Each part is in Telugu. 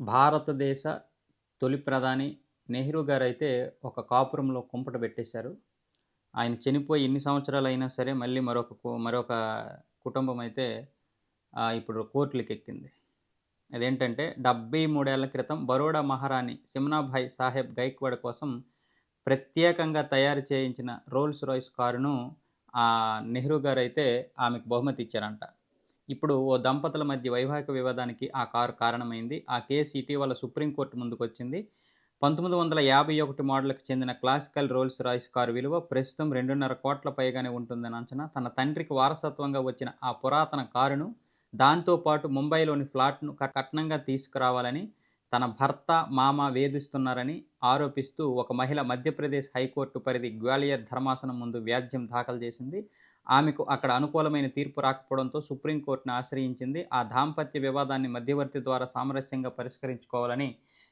భారతదేశ తొలి ప్రధాని నెహ్రూ గారైతే ఒక కాపురంలో కుంపట పెట్టేశారు. ఆయన చనిపోయి ఎన్ని సంవత్సరాలు అయినా సరే మళ్ళీ మరొక కు మరొక కుటుంబం అయితే ఇప్పుడు ఇప్పుడు కోర్టులకెక్కింది. అదేంటంటే డెబ్బై మూడేళ్ళ క్రితం బరోడా మహారాణి సిమ్నాభాయ్ సాహెబ్ గైక్వాడ్ కోసం ప్రత్యేకంగా తయారు చేయించిన రోల్స్ రాయ్స్ కారును నెహ్రూ నెహ్రూ గారైతే ఆమెకు బహుమతి ఇచ్చారంట. ఇప్పుడు ఓ దంపతుల మధ్య వైవాహిక వివాదానికి ఆ కారు కారణమైంది. ఆ కేసు ఇటీవల సుప్రీం కోర్టు ముందుకొచ్చింది. 1951 మోడల్‌కి చెందిన క్లాసికల్ రోల్స్ రాయిస్ కారు విలువ ప్రస్తుతం 2.5 కోట్ల పైగానే ఉంటుందని అంచనా. తన తండ్రికి వారసత్వంగా వచ్చిన ఆ పురాతన కారును, దాంతో పాటు ముంబైలోని ఫ్లాట్‌ను క కట్నంగా తీసుకురావాలని తన భర్త, మామ వేధిస్తున్నారని ఆరోపిస్తూ ఒక మహిళ మధ్యప్రదేశ్ హైకోర్టు పరిధి గ్వాలియర్ ధర్మాసనం ముందు వ్యాజ్యం దాఖలు చేసింది. ఆమెకు అక్కడ అనుకూలమైన తీర్పు రాకపోవడంతో సుప్రీంకోర్టును ఆశ్రయించింది. ఆ దాంపత్య వివాదాన్ని మధ్యవర్తి ద్వారా సామరస్యంగా పరిష్కరించుకోవాలని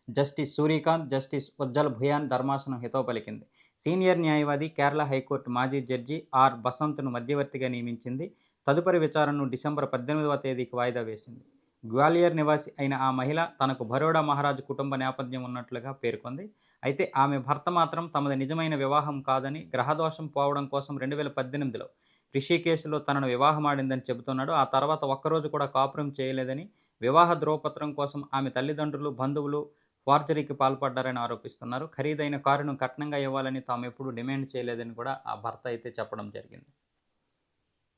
జస్టిస్ సూర్యకాంత్, జస్టిస్ ఉజ్జల్ భుయాన్ ధర్మాసనం హితో పలికింది. సీనియర్ న్యాయవాది, కేరళ హైకోర్టు మాజీ జడ్జి ఆర్. బసంత్‌ను మధ్యవర్తిగా నియమించింది. తదుపరి విచారణను డిసెంబర్ 18వ తేదీకి వాయిదా వేసింది. గ్వాలియర్ నివాసి అయిన ఆ మహిళ తనకు బరోడా మహారాజు కుటుంబ నేపథ్యం ఉన్నట్లుగా పేర్కొంది. అయితే ఆమె భర్త మాత్రం తమది నిజమైన వివాహం కాదని, గ్రహదోషం పోవడం కోసం 2018లో రిషికేశ్‌లో తనను వివాహమాడిందని చెబుతున్నాడు. ఆ తర్వాత ఒక్కరోజు కూడా కాపురం చేయలేదని, వివాహ ధ్రువపత్రం కోసం ఆమె తల్లిదండ్రులు, బంధువులు ఫార్జరీకి పాల్పడ్డారని ఆరోపిస్తున్నారు. ఖరీదైన కారును కట్నంగా ఇవ్వాలని తామెప్పుడూ డిమాండ్ చేయలేదని కూడా ఆ భర్త అయితే చెప్పడం జరిగింది.